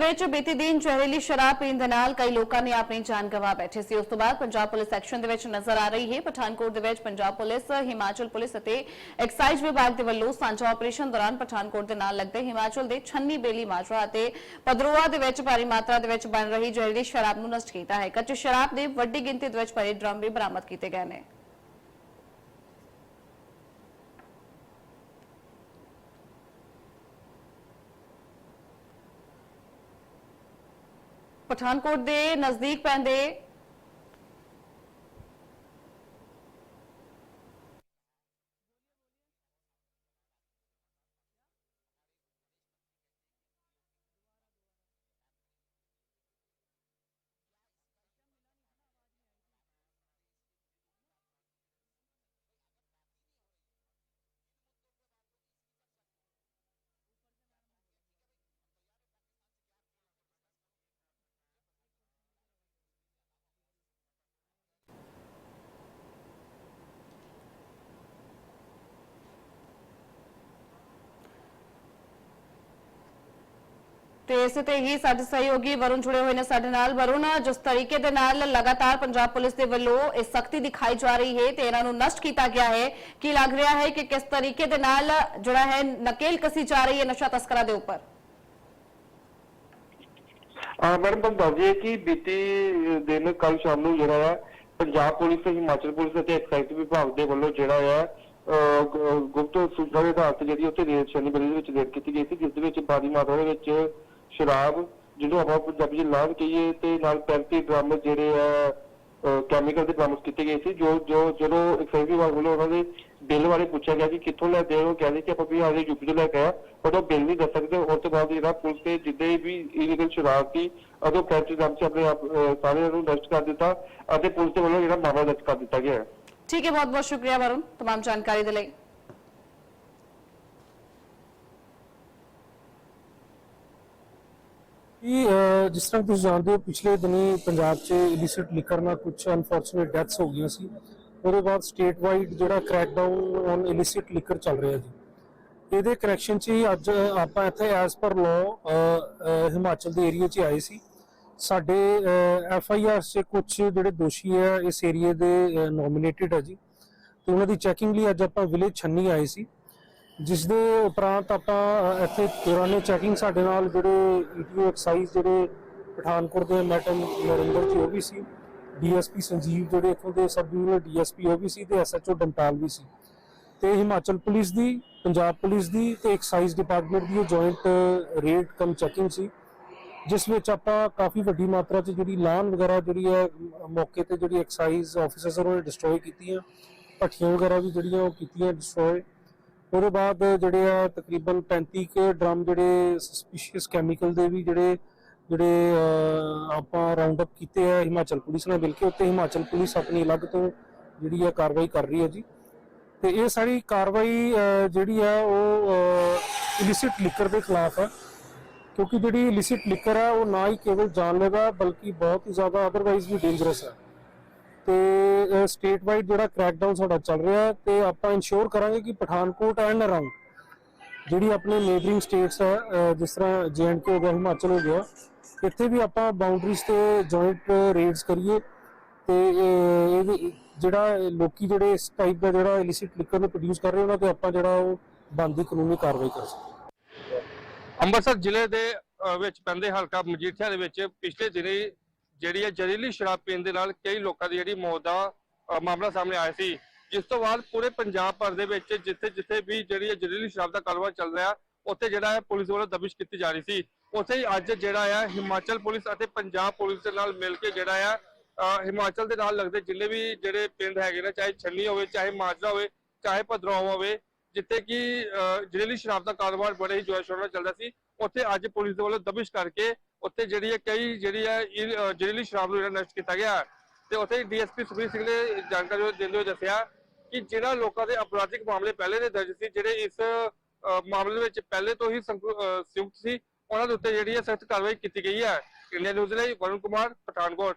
ਵਿੱਚ ਬੀਤੀ ਦਿਨ ਜ਼ਹਿਰੀਲੀ ਸ਼ਰਾਬ ਪੀਣ ਦੇ ਨਾਲ ਕਈ ਲੋਕਾਂ ਨੇ ਆਪਣੀ ਜਾਨ ਗਵਾ ਬੈਠੇ ਸੀ। ਉਸ ਤੋਂ ਬਾਅਦ ਪੰਜਾਬ ਪੁਲਿਸ ਐਕਸ਼ਨ ਦੇ ਵਿੱਚ ਨਜ਼ਰ ਆ ਰਹੀ ਹੈ। ਪਠਾਨਕੋਟ ਦੇ ਵਿੱਚ ਪੰਜਾਬ ਪੁਲਿਸ, ਹਿਮਾਚਲ ਪੁਲਿਸ ਅਤੇ ਐਕਸਾਈਜ਼ ਵਿਭਾਗ ਦੇ ਵੱਲੋਂ ਸਾਂਝਾ ਆਪਰੇਸ਼ਨ ਦੌਰਾਨ ਪਠਾਨਕੋਟ ਦੇ ਨਾਲ ਲੱਗਦੇ ਹਿਮਾਚਲ ਦੇ ਛੰਨੀ ਬੇਲੀ ਮਾਜਰਾ ਅਤੇ ਪਦਰੋਆ ਦੇ ਵਿੱਚ ਭਾਰੀ ਮਾਤਰਾ ਦੇ ਵਿੱਚ ਬਣ ਰਹੀ ਜ਼ਹਿਰੀਲੀ ਸ਼ਰਾਬ ਨੂੰ ਨਸ਼ਟ ਕੀਤਾ ਹੈ। ਕੱਚੀ ਸ਼ਰਾਬ ਦੇ ਵੱਡੀ ਗਿਣਤੀ ਦੇ ਵਿੱਚ ਭਰੇ ਡਰਮ ਵੀ ਬਰਾਮਦ ਕੀਤੇ ਗਏ ਨੇ। ਪਠਾਨਕੋਟ ਦੇ ਨਜ਼ਦੀਕ ਪੈਂਦੇ ਤੇ ਇਸੇ ਤੇ ਹੀ ਸਾਡੇ ਸਹਿਯੋਗੀ ਵਰੁਣ ਜੁੜੇ ਹੋਏ ਨੇ ਸਾਡੇ ਨਾਲ। ਵਰੁਣ, ਜਿਸ ਤਰੀਕੇ ਦੇ ਨਾਲ ਲਗਾਤਾਰ ਪੰਜਾਬ ਪੁਲਿਸ ਦੇ ਵੱਲੋਂ ਇਹ ਸਖਤੀ ਦਿਖਾਈ ਜਾ ਰਹੀ ਹੈ ਤੇ ਇਹਨਾਂ ਨੂੰ ਨਸ਼ਟ ਕੀਤਾ ਗਿਆ ਹੈ, ਕੀ ਲੱਗ ਰਿਹਾ ਹੈ ਕਿ ਕਿਸ ਤਰੀਕੇ ਦੇ ਨਾਲ ਜਿਹੜਾ ਹੈ ਨਕੇਲ ਕਸੀ ਜਾ ਰਹੀ ਹੈ ਨਸ਼ਾ ਤਸਕਰਾਂ ਦੇ ਉੱਪਰ? ਆ ਮੈਡਮ, ਤੁਹਾਨੂੰ ਦੱਸ ਦਈਏ ਕਿ ਬੀਤੀ ਦਿਨ ਕੱਲ ਸ਼ਾਮ ਨੂੰ ਜਿਹੜਾ ਹੈ ਪੰਜਾਬ ਪੁਲਿਸ ਤੇ ਹਿਮਾਚਲ ਪੁਲਿਸ ਅਤੇ ਐਕਸਾਈਜ਼ ਵਿਭਾਗ ਦੇ ਵੱਲੋਂ ਜਿਹੜਾ ਹੈ ਗੁਪਤ ਸੂਚਨਾ ਦੇ ਆਧਾਰ ਤੇ ਜਿਹੜੀ ਉੱਥੇ ਰੇਡ ਸ਼ਨੀ ਬਲੀ ਦੇ ਵਿੱਚ ਰੇਡ ਕੀਤੀ ਗਈ ਸੀ, ਜਿਸ ਦੇ ਵਿੱਚ ਭਾਰੀ ਮਾਤਰਾ ਦੇ ਵਿੱਚ ਸ਼ਰਾਬ ਜਿਹਨੂੰ ਆਪਾਂ ਪੰਜਾਬੀ ਚ ਲਾਭ ਕਹੀਏ ਤੇ ਨਾਲ 35 ਡਰਮ ਜਿਹੜੇ ਆ ਕੈਮੀਕਲ ਦੇ ਬਰਾਮਦ ਕੀਤੇ ਗਏ ਸੀ ਜੋ ਜੋ ਜਦੋਂ ਐਕਸਾਈਜ਼ ਵਿਭਾਗ ਵੱਲੋਂ ਉਹਨਾਂ ਦੇ ਬਿੱਲ ਬਾਰੇ ਪੁੱਛਿਆ ਗਿਆ ਕਿ ਕਿੱਥੋਂ ਲੈ ਦੇ ਉਹ ਕਹਿੰਦੇ ਕਿ ਆਪਾਂ ਵੀ ਹਾਲੇ ਯੂਪੀ ਤੋਂ ਲੈ ਕੇ ਆਇਆ ਪਰ ਉਹ ਬਿੱਲ ਨਹੀਂ ਦੱਸ ਸਕਦੇ ਉਸ ਤੋਂ ਬਾਅਦ ਜਿਹੜਾ ਪੁਲਿਸ ਤੇ ਜਿੱਦੇ ਵੀ ਇਲੀਗਲ ਸ਼ਰਾਬ ਸੀ ਅਦੋਂ ਕੈਂਚ ਦਮ ਚ ਆਪਣੇ ਆਪ ਅਹ, ਸਾਰਿਆਂ ਨੂੰ ਨਸ਼ਟ ਕਰ ਦਿੱਤਾ ਅਤੇ ਪੁਲਿਸ ਦੇ ਵੱਲੋਂ ਜਿਹੜਾ ਮਾਮਲਾ ਦਰਜ ਕਰ ਦਿੱਤਾ ਗਿਆ ਹੈ ਠੀਕ ਹੈ ਬਹੁਤ ਬਹੁਤ ਸ਼ੁਕਰੀਆ ਵਰੁਣ तमाम ਜਾਣਕਾਰੀ ਦੇ ਲਈ ਇਹ ਜਿਸ ਤਰ੍ਹਾਂ ਤੁਸੀਂ ਜਾਣਦੇ ਹੋ, ਪਿਛਲੇ ਦਿਨੀ ਪੰਜਾਬ 'ਚ ਇਲਿਸਿਟ ਲਿਕਰ ਨਾਲ ਕੁਝ ਅਨਫੋਰਚੂਨੇਟ ਡੈਥਸ ਹੋ ਗਈਆਂ ਸੀ। ਉਹਦੇ ਬਾਅਦ ਸਟੇਟ ਵਾਈਡ ਜਿਹੜਾ ਕ੍ਰੈਕਡਾਊਨ ਔਨ ਇਲਿਸਿਟ ਲਿਕਰ ਚੱਲ ਰਿਹਾ ਜੀ। ਇਹਦੇ ਕਰੈਕਸ਼ਨ 'ਚ ਹੀ ਅੱਜ ਆਪਾਂ ਇੱਥੇ ਐਸ ਪਰ ਲਾਅ ਹਿਮਾਚਲ ਦੇ ਏਰੀਆ 'ਚ ਆਏ ਸੀ। ਸਾਡੇ ਐਫ ਆਈ ਆਰ 'ਚ ਕੁਝ ਜਿਹੜੇ ਦੋਸ਼ੀ ਹੈ ਇਸ ਏਰੀਆ ਦੇ ਨੋਮੀਨੇਟਡ ਹੈ ਜੀ। ਤੇ ਉਹਨਾਂ ਦੀ ਚੈਕਿੰਗ ਲਈ ਅੱਜ ਆਪਾਂ ਵਿਲੇਜ ਛੰਨੀ ਆਏ ਸੀ। ਜਿਸ ਦੇ ਉਪਰੰਤ ਆਪਾਂ ਇੱਥੇ ਦੌਰਾਨੇ ਚੈਕਿੰਗ ਸਾਡੇ ਨਾਲ ਜਿਹੜੇ ਈਟੀਓ ਐਕਸਾਈਜ਼ ਜਿਹੜੇ ਪਠਾਨਕੋਟ ਦੇ ਮੈਡਮ ਨਰਿੰਦਰ ਜੀ, ਉਹ ਵੀ ਸੀ। ਡੀਐਸਪੀ ਸੰਜੀਵ ਜਿਹੜੇ ਇੱਥੋਂ ਦੇ ਸਬ ਡਿਵੀਜ਼ਨਲ ਡੀਐਸਪੀ, ਉਹ ਵੀ ਸੀ ਤੇ ਐਸਐਚਓ ਡੰਟਾਲ ਵੀ ਸੀ। ਤੇ ਹਿਮਾਚਲ ਪੁਲਿਸ ਦੀ, ਪੰਜਾਬ ਪੁਲਿਸ ਦੀ ਤੇ ਐਕਸਾਈਜ਼ ਡਿਪਾਰਟਮੈਂਟ ਦੀ ਜੁਆਇੰਟ ਰੇਡ ਕਮ ਚੈਕਿੰਗ ਸੀ, ਜਿਸ ਵਿੱਚ ਆਪਾਂ ਕਾਫੀ ਵੱਡੀ ਮਾਤਰਾ 'ਚ ਜਿਹੜੀ ਲਾਨ ਵਗੈਰਾ ਜਿਹੜੀ ਹੈ ਮੌਕੇ ਤੇ ਜਿਹੜੀ ਐਕਸਾਈਜ਼ ਆਫੀਸਰਸ ਉਹਨਾਂ ਨੇ ਡਿਸਟਰੋਏ ਕੀਤੀਆਂ, ਭੱਠੀਆਂ ਵਗੈਰਾ ਵੀ ਜਿਹੜੀਆਂ ਉਹ ਕੀਤੀਆਂ ਡਿਸਟਰੋਏ ਉਹਦੇ ਬਾਅਦ ਜਿਹੜੇ ਆ ਤਕਰੀਬਨ 35 ਕੇ ਡਰਮ ਜਿਹੜੇ ਸਸਪੀਸ਼ੀਅਸ ਕੈਮੀਕਲ ਦੇ ਵੀ ਜਿਹੜੇ ਜਿਹੜੇ ਆਪਾਂ ਰਾਉਂਡ ਅਪ ਕੀਤੇ ਆ ਹਿਮਾਚਲ ਪੁਲਿਸ ਨਾਲ ਮਿਲ ਕੇ ਉੱਤੇ ਹਿਮਾਚਲ ਪੁਲਿਸ ਆਪਣੀ ਅਲੱਗ ਤੋਂ ਜਿਹੜੀ ਆ ਕਾਰਵਾਈ ਕਰ ਰਹੀ ਹੈ ਜੀ। ਤੇ ਇਹ ਸਾਰੀ ਕਾਰਵਾਈ ਜਿਹੜੀ ਆ ਉਹ ਇਲਿਸਿਟ ਲਿਕਰ ਦੇ ਖਿਲਾਫ ਆ। ਕਿਉਂਕਿ ਜਿਹੜੀ ਇਲਿਸਿਟ ਲਿਕਰ ਹੈ ਉਹ ਨਾ ਹੀ ਕੇਵਲ ਜਾਨਲੇਵਾ, ਬਲਕਿ ਬਹੁਤ ਹੀ ਜ਼ਿਆਦਾ ਅਦਰਵਾਈਜ਼ ਵੀ ਡੇਂਜਰਸ ਹੈ ਤੇ ਸਟੇਟ ਵਾਈਡ ਜਿਹੜਾ ਕ੍ਰੈਕਡਾਊਨ ਸਾਡਾ ਚੱਲ ਰਿਹਾ ਤੇ ਆਪਾਂ ਇਨਸ਼ੋਰ ਕਰਾਂਗੇ ਕਿ ਪਠਾਨਕੋਟ ਐਂਡ ਅਰਾਊਂਡ ਜਿਹੜੀ ਆਪਣੇ ਨੇਬਰਿੰਗ ਸਟੇਟਸ ਹੈ ਜਿਸ ਤਰ੍ਹਾਂ ਜੇਐਂਡਕੇ ਹੋ ਗਿਆ ਹਿਮਾਚਲ ਹੋ ਗਿਆ, ਇੱਥੇ ਵੀ ਆਪਾਂ ਬਾਉਂਡਰੀਜ਼ ਤੇ ਜੁਆਇੰਟ ਰੇਡਸ ਕਰੀਏ ਤੇ ਇਹ ਜਿਹੜਾ ਲੋਕੀ ਜਿਹੜੇ ਇਸ ਟਾਈਪ ਦਾ ਜਿਹੜਾ ਇਲਿਸਿਟ ਲਿਕਰ ਨੂੰ ਪ੍ਰੋਡਿਊਸ ਕਰ ਰਹੇ, ਉਹਨਾਂ ਤੇ ਆਪਾਂ ਜਿਹੜਾ ਉਹ ਬੰਦੀ ਕਾਨੂੰਨੀ ਕਾਰਵਾਈ ਕਰ ਸਕੀਏ ਅੰਮ੍ਰਿਤਸਰ ਜ਼ਿਲ੍ਹੇ ਦੇ ਵਿੱਚ ਪੈਂਦੇ ਹਲਕਾ ਮਜੀਠੀਆ ਦੇ ਵਿੱਚ ਪਿਛਲੇ ਦਿਨੀ ਜਿਹੜੀ ਹੈ ਜ਼ਹਿਰੀਲੀ ਸ਼ਰਾਬ ਪੀਣ ਦੇ ਨਾਲ ਕਈ ਲੋਕਾਂ ਦੀ ਜਿਹੜੀ ਮੌਤ ਦਾ ਮਾਮਲਾ ਸਾਹਮਣੇ ਆਇਆ ਸੀ। ਜਿਸ ਤੋਂ ਬਾਅਦ ਪੂਰੇ ਪੰਜਾਬ ਭਰ ਦੇ ਵਿੱਚ ਜਿੱਥੇ ਜਿੱਥੇ ਵੀ ਜਿਹੜੀ ਹੈ ਜ਼ਹਿਰੀਲੀ ਸ਼ਰਾਬ ਦਾ ਕਾਰੋਬਾਰ ਚੱਲ ਰਿਹਾ ਉੱਥੇ ਜਿਹੜਾ ਹੈ ਪੁਲਿਸ ਵੱਲੋਂ ਦਬਿਸ਼ ਕੀਤੀ ਜਾ ਰਹੀ ਸੀ। ਉੱਥੇ ਹੀ ਅੱਜ ਜਿਹੜਾ ਹੈ ਹਿਮਾਚਲ ਪੁਲਿਸ ਅਤੇ ਪੰਜਾਬ ਪੁਲਿਸ ਦੇ ਨਾਲ ਮਿਲ ਕੇ ਜਿਹੜਾ ਹੈ ਹਿਮਾਚਲ ਦੇ ਨਾਲ ਲੱਗਦੇ ਜਿੰਨੇ ਵੀ ਜਿਹੜੇ ਪਿੰਡ ਹੈਗੇ ਨੇ ਚਾਹੇ ਛੰਨੀ ਹੋਵੇ ਚਾਹੇ ਮਾਜਰਾ ਹੋਵੇ ਚਾਹੇ ਭਦਰੋਂ ਹੋਵੇ ਜਿੱਥੇ ਕਿ ਅਹ, ਜ਼ਹਿਰੀਲੀ ਸ਼ਰਾਬ ਦਾ ਕਾਰੋਬਾਰ ਬੜੇ ਹੀ ਜੋਸ਼ ਸ਼ੋਰ ਨਾਲ ਚੱਲਦਾ ਸੀ ਉੱਥੇ ਅੱਜ ਪੁਲਿਸ ਦੇ ਵੱਲੋਂ ਦਬਿਸ਼ ਕਰਕੇ ਉੱਥੇ ਜਿਹੜੀ ਹੈ ਕਈ ਜਿਹੜੀ ਹੈ ਜ਼ਹਿਰੀਲੀ ਸ਼ਰਾਬ ਨੂੰ ਜਿਹੜਾ ਨਸ਼ਟ ਕੀਤਾ ਗਿਆ ਤੇ ਉੱਥੇ ਡੀਐਸਪੀ ਸੁਖਬੀਰ ਸਿੰਘ ਨੇ ਜਾਣਕਾਰੀ ਦਿੰਦੇ ਹੋਏ ਦੱਸਿਆ ਕਿ ਜਿਹੜਾ ਲੋਕਾਂ ਦੇ ਅਪਰਾਧਿਕ ਮਾਮਲੇ ਪਹਿਲੇ ਦੇ ਦਰਜ ਸੀ, ਜਿਹੜੇ ਇਸ ਮਾਮਲੇ ਵਿੱਚ ਪਹਿਲੇ ਤੋਂ ਹੀ ਸੰਯੁਕਤ ਸੀ, ਉਹਨਾਂ ਦੇ ਉੱਤੇ ਜਿਹੜੀ ਹੈ ਸਖਤ ਕਾਰਵਾਈ ਕੀਤੀ ਗਈ ਹੈ। ਇੰਡੀਆ ਨਿਊਜ਼ ਲਈ ਵਰੁਣ ਕੁਮਾਰ, ਪਠਾਨਕੋਟ।